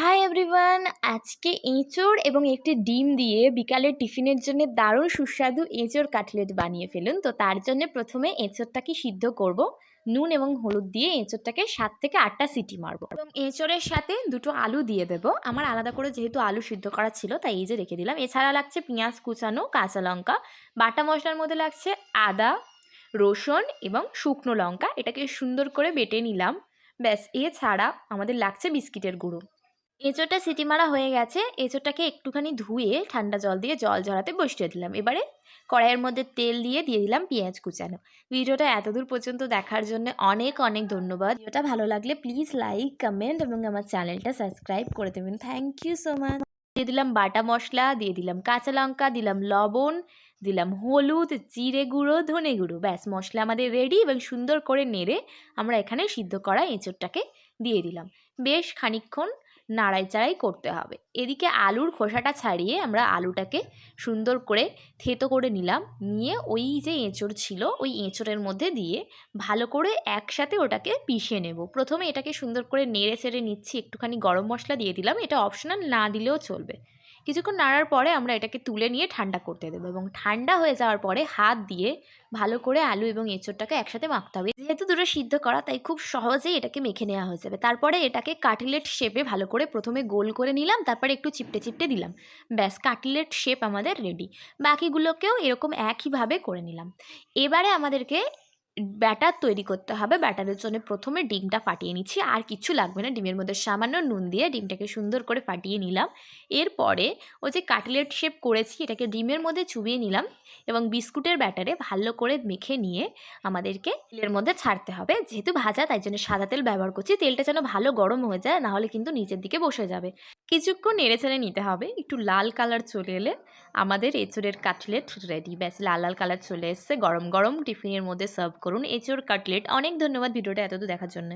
Hi everyone আজকে এঁচোড় এবং একটি ডিম দিয়ে বিকালের টিফিনের জন্য দারুণ সুস্বাদু এঁচোড় কাটলেট বানিয়ে ফেলুন। তো তার জন্য প্রথমে এঁচোড়টাকে সিদ্ধ করব। নুন এবং হলুদ দিয়ে এঁচোড়টাকে সাত থেকে আটটা সিটি মারবো। এবং এঁচোড়ের সাথে দুটো আলু দিয়ে দেব। আমার আলাদা করে যেহেতু আলু সিদ্ধ করা ছিল, তাই এই যে রেখে দিলাম। এছাড়া লাগছে পেঁয়াজ কুচানো কাঁচা লঙ্কা, বাটা মশলার মধ্যে লাগছে আদা, রসুন এবং শুকনো লঙ্কা। এটাকে সুন্দর করে বেটে নিলাম। ব্যাস, এছাড়া আমাদের লাগছে বিস্কিটের গুঁড়ো। এঁচোড়টা সিটি মারা হয়ে গেছে, এঁচোড়টাকে একটুখানি ধুয়ে ঠান্ডা জল দিয়ে জল ঝরাতে বসিয়ে দিলাম। এবারে কড়াইয়ের মধ্যে তেল দিয়ে দিয়ে দিলাম পেঁয়াজ কুচানো। ভিডিওটা এতদূর পর্যন্ত দেখার জন্য অনেক অনেক ধন্যবাদ। ভিডিওটা ভালো লাগলে প্লিজ লাইক কমেন্ট এবং আমার চ্যানেলটা সাবস্ক্রাইব করে দেবেন। থ্যাংক ইউ সো মাচ দিয়ে দিলাম বাটা মশলা, দিয়ে দিলাম কাঁচা লঙ্কা, দিলাম লবণ, দিলাম হলুদ, জিরে গুঁড়ো, ধনে গুঁড়ো। ব্যাস, মশলা আমাদের রেডি এবং সুন্দর করে নেড়ে আমরা এখানে সিদ্ধ করা এঁচোড়টাকে দিয়ে দিলাম। বেশ খানিক্ষণ নাড়াই চাড়াই করতে হবে। এদিকে আলুর খোসাটা ছাড়িয়ে আমরা আলুটাকে সুন্দর করে থেতো করে নিলাম। নিয়ে ওই যে এঁচড় ছিল, ওই এঁচড়ের মধ্যে দিয়ে ভালো করে একসাথে ওটাকে পিষে নেব। প্রথমে এটাকে সুন্দর করে নেড়ে চেড়ে নিচ্ছি, একটুখানি গরম মশলা দিয়ে দিলাম। এটা অপশনাল না দিলেও চলবে। কিছুক্ষণ নাড়ার পরে আমরা এটাকে তুলে নিয়ে ঠান্ডা করতে দেবো এবং ঠান্ডা হয়ে যাওয়ার পরে হাত দিয়ে ভালো করে আলু এবং এঁচড়টাকে একসাথে মাখতে হবে। যেহেতু দুটো সিদ্ধ করা, তাই খুব সহজেই এটাকে মেখে নেওয়া হয়ে যাবে। তারপরে এটাকে কাটলেট শেপে ভালো করে প্রথমে গোল করে নিলাম, তারপরে একটু চিপটে চিপটে দিলাম। ব্যাস, কাটলেট শেপ আমাদের রেডি বাকিগুলোকেও এরকম একইভাবে করে নিলাম। এবারে আমাদেরকে ব্যাটার তৈরি করতে হবে। ব্যাটারের জন্য প্রথমে ডিমটা ফাটিয়ে নিচ্ছি। আর কিছু লাগবে না। ডিমের মধ্যে সামান্য নুন দিয়ে ডিমটাকে সুন্দর করে ফাটিয়ে নিলাম। এরপরে ওই যে কাটলেট শেপ করেছি, এটাকে ডিমের মধ্যে চুবিয়ে নিলাম এবং বিস্কুটের ব্যাটারে ভালো করে মেখে নিয়ে আমাদেরকে তেলের মধ্যে ছাড়তে হবে। যেহেতু ভাজা, তাই জন্য সাদা তেল ব্যবহার করছি। তেলটা যেন ভালো গরম হয়ে যায় নাহলে কিন্তু নিচের দিকে বসে যাবে। কিছুক্ষণ নেড়ে চেড়ে নিতে হবে। একটু লাল কালার চলে এলে আমাদের এঁচড়ের কাটলেট রেডি ব্যাস, লাল লাল কালার চলে এসছে। গরম গরম টিফিনের মধ্যে সার্ভ করুন। এঁচড় কাটলেট অনেক ধন্যবাদ ভিডিওটা এতদূর দেখার জন্য।